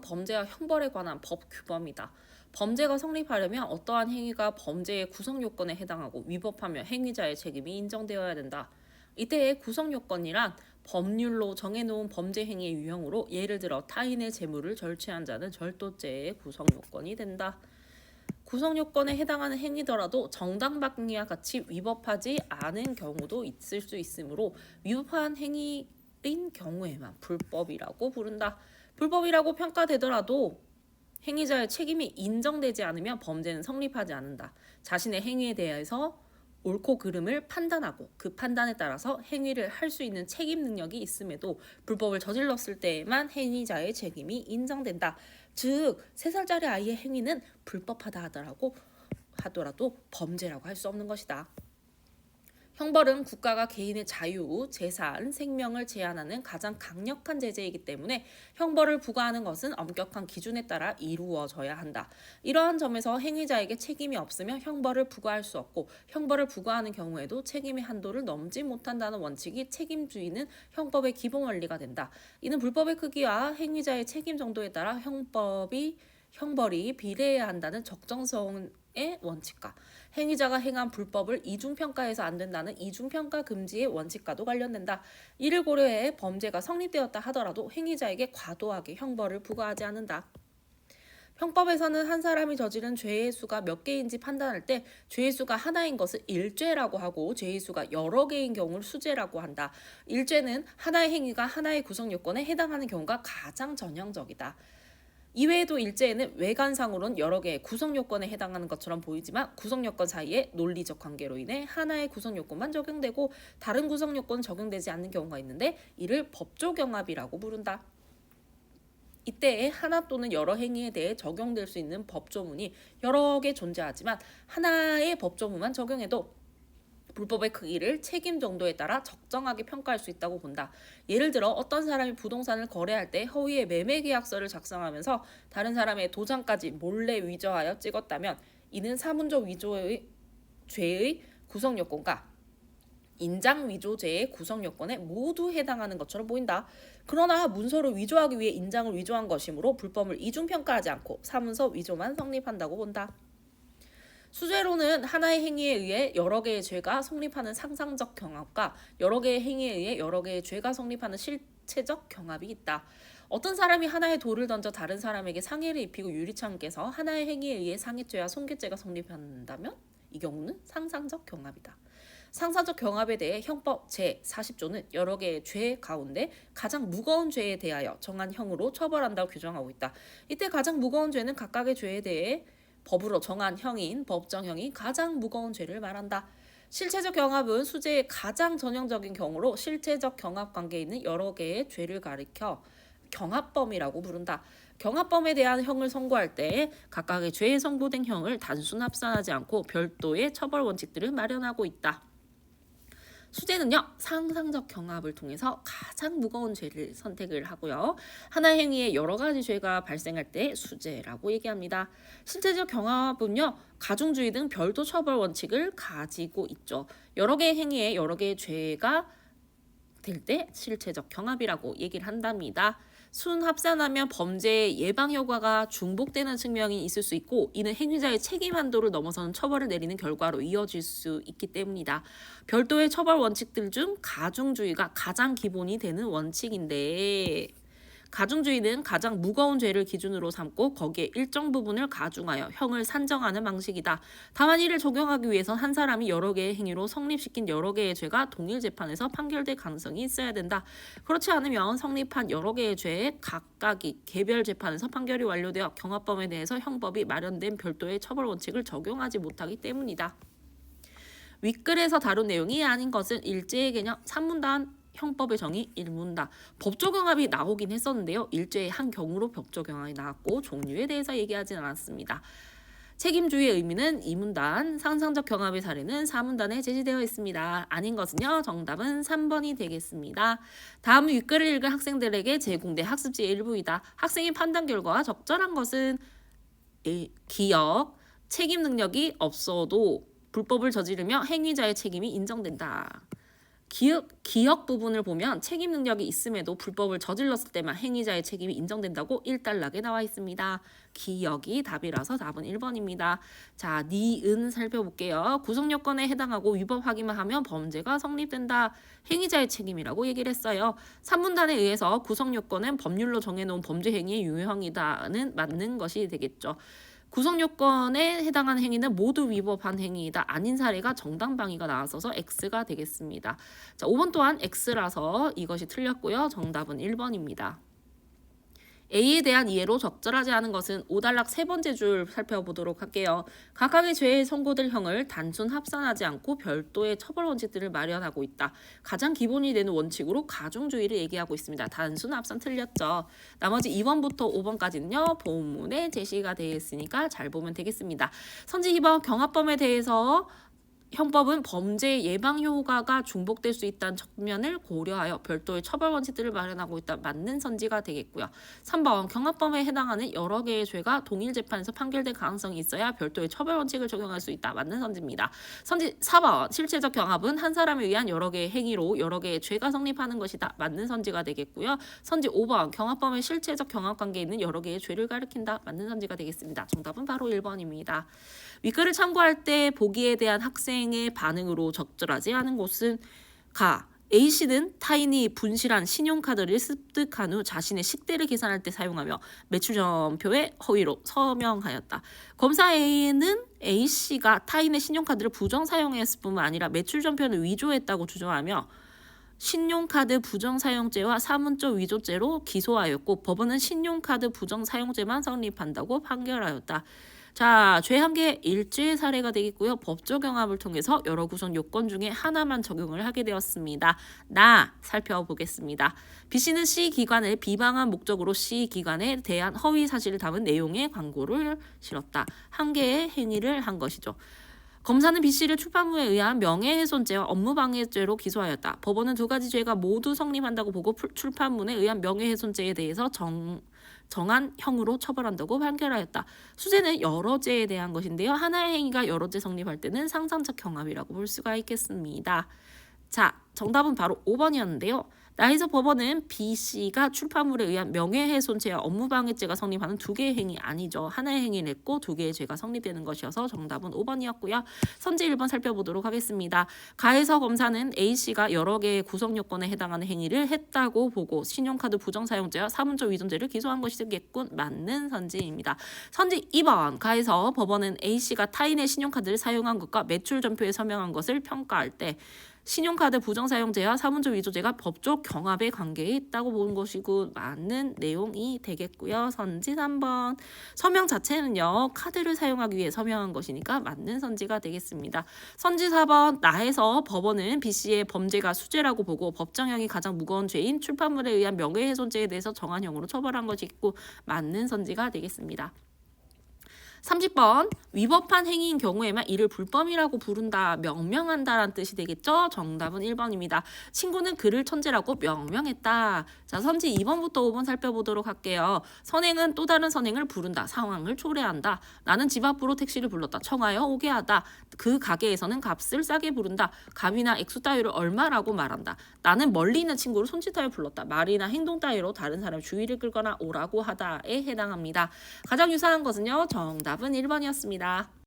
법은 범죄와 형벌에 관한 법 규범이다. 범죄가 성립하려면 어떠한 행위가 범죄의 구성 요건에 해당하고 위법하며 행위자의 책임이 인정되어야 된다. 이때의 구성 요건이란 법률로 정해놓은 범죄 행위의 유형으로 예를 들어 타인의 재물을 절취한 자는 절도죄의 구성 요건이 된다. 구성 요건에 해당하는 행위더라도 정당방위와 같이 위법하지 않은 경우도 있을 수 있으므로 위법한 행위인 경우에만 불법이라고 부른다. 불법이라고 평가되더라도 행위자의 책임이 인정되지 않으면 범죄는 성립하지 않는다. 자신의 행위에 대해서 옳고 그름을 판단하고 그 판단에 따라서 행위를 할 수 있는 책임 능력이 있음에도 불법을 저질렀을 때에만 행위자의 책임이 인정된다. 즉, 3살짜리 아이의 행위는 불법하다 하더라도 범죄라고 할 수 없는 것이다. 형벌은 국가가 개인의 자유, 재산, 생명을 제한하는 가장 강력한 제재이기 때문에 형벌을 부과하는 것은 엄격한 기준에 따라 이루어져야 한다. 이러한 점에서 행위자에게 책임이 없으면 형벌을 부과할 수 없고 형벌을 부과하는 경우에도 책임의 한도를 넘지 못한다는 원칙이 책임주의는 형법의 기본 원리가 된다. 이는 불법의 크기와 행위자의 책임 정도에 따라 형법이 형벌이 비례해야 한다는 적정성 의 원칙과 행위자가 행한 불법을 이중평가해서 안 된다는 이중평가 금지의 원칙과도 관련된다. 이를 고려해 범죄가 성립되었다 하더라도 행위자에게 과도하게 형벌을 부과하지 않는다. 형법에서는 한 사람이 저지른 죄의 수가 몇 개인지 판단할 때 죄의 수가 하나인 것을 일죄라고 하고 죄의 수가 여러 개인 경우를 수죄라고 한다. 일죄는 하나의 행위가 하나의 구성 요건에 해당하는 경우가 가장 전형적이다. 이외에도 일제에는 외관상으로는 여러 개의 구성 요건에 해당하는 것처럼 보이지만 구성 요건 사이에 논리적 관계로 인해 하나의 구성 요건만 적용되고 다른 구성 요건은 적용되지 않는 경우가 있는데 이를 법조 경합이라고 부른다. 이때에 하나 또는 여러 행위에 대해 적용될 수 있는 법조문이 여러 개 존재하지만 하나의 법조문만 적용해도 불법의 크기를 책임 정도에 따라 적정하게 평가할 수 있다고 본다. 예를 들어 어떤 사람이 부동산을 거래할 때 허위의 매매 계약서를 작성하면서 다른 사람의 도장까지 몰래 위조하여 찍었다면 이는 사문조 위조의 죄의 구성 요건과 인장 위조죄의 구성 요건에 모두 해당하는 것처럼 보인다. 그러나 문서를 위조하기 위해 인장을 위조한 것이므로 불법을 이중 평가하지 않고 사문서 위조만 성립한다고 본다. 수죄로는 하나의 행위에 의해 여러 개의 죄가 성립하는 상상적 경합과 여러 개의 행위에 의해 여러 개의 죄가 성립하는 실체적 경합이 있다. 어떤 사람이 하나의 돌을 던져 다른 사람에게 상해를 입히고 유리창을 깨서 하나의 행위에 의해 상해죄와 손괴죄가 성립한다면 이 경우는 상상적 경합이다. 상상적 경합에 대해 형법 제40조는 여러 개의 죄 가운데 가장 무거운 죄에 대하여 정한 형으로 처벌한다고 규정하고 있다. 이때 가장 무거운 죄는 각각의 죄에 대해 법으로 정한 형인 법정형이 가장 무거운 죄를 말한다. 실체적 경합은 수재의 가장 전형적인 경우로 실체적 경합 관계에 있는 여러 개의 죄를 가리켜 경합범이라고 부른다. 경합범에 대한 형을 선고할 때 각각의 죄에 선고된 형을 단순 합산하지 않고 별도의 처벌 원칙들을 마련하고 있다. 수재는요 상상적 경합을 통해서 가장 무거운 죄를 선택을 하고요. 하나의 행위에 여러 가지 죄가 발생할 때 수재라고 얘기합니다. 실제적 경합은요 가중주의 등 별도 처벌 원칙을 가지고 있죠. 여러 개의 행위에 여러 개의 죄가 될 때 실체적 경합이라고 얘기를 한답니다. 순 합산하면 범죄 예방 효과가 중복되는 측면이 있을 수 있고 이는 행위자의 책임 한도를 넘어서는 처벌을 내리는 결과로 이어질 수 있기 때문이다. 별도의 처벌 원칙들 중 가중주의가 가장 기본이 되는 원칙인데 가중주의는 가장 무거운 죄를 기준으로 삼고 거기에 일정 부분을 가중하여 형을 산정하는 방식이다. 다만 이를 적용하기 위해선 한 사람이 여러 개의 행위로 성립시킨 여러 개의 죄가 동일 재판에서 판결될 가능성이 있어야 된다. 그렇지 않으면 성립한 여러 개의 죄에 각각이 개별 재판에서 판결이 완료되어 경합범에 대해서 형법이 마련된 별도의 처벌 원칙을 적용하지 못하기 때문이다. 윗글에서 다룬 내용이 아닌 것은 일제의 개념, 산문단, 형법의 정의 일문다. 법조경합이 나오긴 했었는데요. 일제의 한 경우로 법조경합이 나왔고 종류에 대해서 얘기하진 않았습니다. 책임주의의 의미는 이문단, 상상적 경합의 사례는 사문단에 제시되어 있습니다. 아닌 것은요. 정답은 3번이 되겠습니다. 다음 윗글을 읽은 학생들에게 제공된 학습지의 일부이다. 학생의 판단 결과와 적절한 것은 기억, 책임 능력이 없어도 불법을 저지르며 행위자의 책임이 인정된다. 기억, 기억 부분을 보면 책임 능력이 있음에도 불법을 저질렀을 때만 행위자의 책임이 인정된다고 일단락에 나와 있습니다. 기억이 답이라서 답은 1번입니다. 자, 니은 살펴볼게요. 구성 요건에 해당하고 위법하기만 하면 범죄가 성립된다. 행위자의 책임이라고 얘기를 했어요. 3문단에 의해서 구성 요건은 법률로 정해놓은 범죄 행위의 유형이다는 맞는 것이 되겠죠. 구성 요건에 해당하는 행위는 모두 위법한 행위이다. 아닌 사례가 정당방위가 나왔어서 X가 되겠습니다. 자, 5번 또한 X라서 이것이 틀렸고요. 정답은 1번입니다. A에 대한 이해로 적절하지 않은 것은 5단락 세 번째 줄 살펴보도록 할게요. 각각의 죄에 선고될 형을 단순 합산하지 않고 별도의 처벌 원칙들을 마련하고 있다. 가장 기본이 되는 원칙으로 가중주의를 얘기하고 있습니다. 단순 합산 틀렸죠. 나머지 2번부터 5번까지는요. 본문에 제시가 되어 있으니까 잘 보면 되겠습니다. 선지 희범 경합범에 대해서 형법은 범죄 예방 효과가 중복될 수 있다는 측면을 고려하여 별도의 처벌 원칙들을 마련하고 있다. 맞는 선지가 되겠고요. 3번 경합범에 해당하는 여러 개의 죄가 동일 재판에서 판결될 가능성이 있어야 별도의 처벌 원칙을 적용할 수 있다. 맞는 선지입니다. 선지 4번 실체적 경합은 한 사람에 의한 여러 개의 행위로 여러 개의 죄가 성립하는 것이다. 맞는 선지가 되겠고요. 선지 5번 경합범의 실체적 경합 관계에 있는 여러 개의 죄를 가리킨다. 맞는 선지가 되겠습니다. 정답은 바로 1번입니다. 윗글을 참고할 때 보기에 대한 학생 의 반응으로 적절하지 않은 곳은 가. A씨는 타인이 분실한 신용카드를 습득한 후 자신의 식대를 계산할 때 사용하며 매출점표에 허위로 서명하였다. 검사 A는 A씨가 타인의 신용카드를 부정 사용했을 뿐만 아니라 매출점표는 위조했다고 주장하며 신용카드 부정 사용죄와 사문적 위조죄로 기소하였고 법원은 신용카드 부정 사용죄만 성립한다고 판결하였다. 자, 죄한개 일주의 사례가 되겠고요. 법적 경합을 통해서 여러 구성 요건 중에 하나만 적용을 하게 되었습니다. 나 살펴보겠습니다. B 씨는 C 기관을 비방한 목적으로 C 기관에 대한 허위 사실을 담은 내용의 광고를 실었다. 한 개의 행위를 한 것이죠. 검사는 B 씨를 출판물에 의한 명예훼손죄와 업무방해죄로 기소하였다. 법원은 두 가지 죄가 모두 성립한다고 보고 풀- 출판물에 의한 명예훼손죄에 대해서 정 정한 형으로 처벌한다고 판결하였다. 수재는 여러 죄에 대한 것인데요. 하나의 행위가 여러 죄 성립할 때는 상상적 경합이라고 볼 수가 있겠습니다. 자, 정답은 바로 5번이었는데요. 나에서 법원은 B 씨가 출판물에 의한 명예훼손죄와 업무방해죄가 성립하는 두 개의 행위 아니죠. 하나의 행위를 했고 두 개의 죄가 성립되는 것이어서 정답은 5번이었고요. 선지 1번 살펴보도록 하겠습니다. 가해서 검사는 A 씨가 여러 개의 구성 요건에 해당하는 행위를 했다고 보고 신용카드 부정 사용죄와 사문적 위존죄를 기소한 것이 되겠군. 맞는 선지입니다. 선지 2번 가해서 법원은 A 씨가 타인의 신용카드를 사용한 것과 매출 점표에 서명한 것을 평가할 때 신용카드 부정 사용죄와 사문적 위조죄가 법적 경합의 관계에 있다고 보는 것이고 맞는 내용이 되겠고요. 선지 3번 서명 자체는요 카드를 사용하기 위해 서명한 것이니까 맞는 선지가 되겠습니다. 선지 4번 나에서 법원은 B 씨의 범죄가 수재라고 보고 법정형이 가장 무거운 죄인 출판물에 의한 명예훼손죄에 대해서 정한 형으로 처벌한 것이 있고 맞는 선지가 되겠습니다. 30번 위법한 행위인 경우에만 이를 불법이라고 부른다 명명한다라는 뜻이 되겠죠? 정답은 1번입니다. 친구는 그를 천재라고 명명했다. 자 선지 2번부터 5번 살펴보도록 할게요. 선행은 또 다른 선행을 부른다. 상황을 초래한다. 나는 집 앞으로 택시를 불렀다. 청하여 오게 하다. 그 가게에서는 값을 싸게 부른다. 값이나 액수 따위를 얼마라고 말한다. 나는 멀리 있는 친구를 손짓하여 불렀다. 말이나 행동 따위로 다른 사람 주의를 끌거나 오라고 하다에 해당합니다. 가장 유사한 것은요 정답은 1번이었습니다